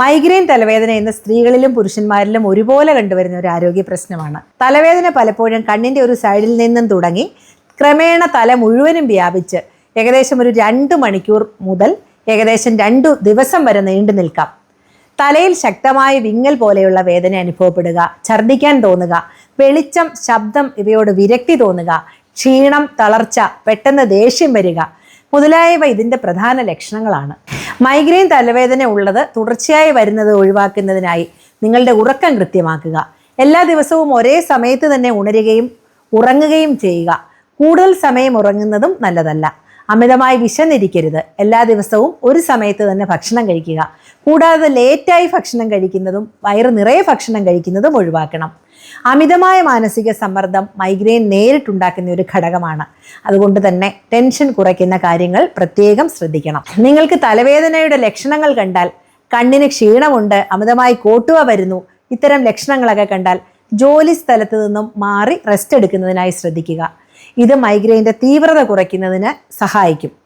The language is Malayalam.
മൈഗ്രെയിൻ തലവേദന എന്ന സ്ത്രീകളിലും പുരുഷന്മാരിലും ഒരുപോലെ കണ്ടുവരുന്ന ഒരു ആരോഗ്യ പ്രശ്നമാണ്. തലവേദന പലപ്പോഴും കണ്ണിന്റെ ഒരു സൈഡിൽ നിന്നും തുടങ്ങി ക്രമേണ തല മുഴുവനും വ്യാപിച്ച് ഏകദേശം ഒരു രണ്ട് മണിക്കൂർ മുതൽ ഏകദേശം രണ്ടു ദിവസം വരെ നീണ്ടു നിൽക്കാം. തലയിൽ ശക്തമായ വിങ്ങൽ പോലെയുള്ള വേദന അനുഭവപ്പെടുക ഛർദ്ദിക്കാൻ തോന്നുക വെളിച്ചം ശബ്ദം ഇവയോട് വിരക്തി തോന്നുക ക്ഷീണം തളർച്ച പെട്ടെന്ന് ദേഷ്യം വരിക മുതലായവ ഇതിന്റെ പ്രധാന ലക്ഷണങ്ങളാണ്. മൈഗ്രെയിൻ തലവേദന ഉള്ളത് തുടർച്ചയായി വരുന്നത് ഒഴിവാക്കുന്നതിനായി നിങ്ങളുടെ ഉറക്കം കൃത്യമാക്കുക. എല്ലാ ദിവസവും ഒരേ സമയത്ത് തന്നെ ഉണരുകയും ഉറങ്ങുകയും ചെയ്യുക. കൂടുതൽ സമയം ഉറങ്ങുന്നതും നല്ലതല്ല. അമിതമായി വിശന്നിരിക്കരുത്. എല്ലാ ദിവസവും ഒരു സമയത്ത് തന്നെ ഭക്ഷണം കഴിക്കുക. കൂടാതെ ലേറ്റായി ഭക്ഷണം കഴിക്കുന്നതും വയറ് നിറയെ ഭക്ഷണം കഴിക്കുന്നതും ഒഴിവാക്കണം. അമിതമായ മാനസിക സമ്മർദ്ദം മൈഗ്രെയിൻ നേരിട്ടുണ്ടാക്കുന്ന ഒരു ഘടകമാണ്. അതുകൊണ്ട് തന്നെ ടെൻഷൻ കുറയ്ക്കുന്ന കാര്യങ്ങൾ പ്രത്യേകം ശ്രദ്ധിക്കണം. നിങ്ങൾക്ക് തലവേദനയുടെ ലക്ഷണങ്ങൾ കണ്ടാൽ കണ്ണിന് ക്ഷീണമുണ്ട് അമിതമായി കോട്ടുവ വരുന്നു ഇത്തരം ലക്ഷണങ്ങളൊക്കെ കണ്ടാൽ ജോലി സ്ഥലത്ത് നിന്നും മാറി റെസ്റ്റ് എടുക്കുന്നതിനായി ശ്രദ്ധിക്കുക. ഇത് മൈഗ്രെയിന്റെ തീവ്രത കുറയ്ക്കുന്നതിന് സഹായിക്കും.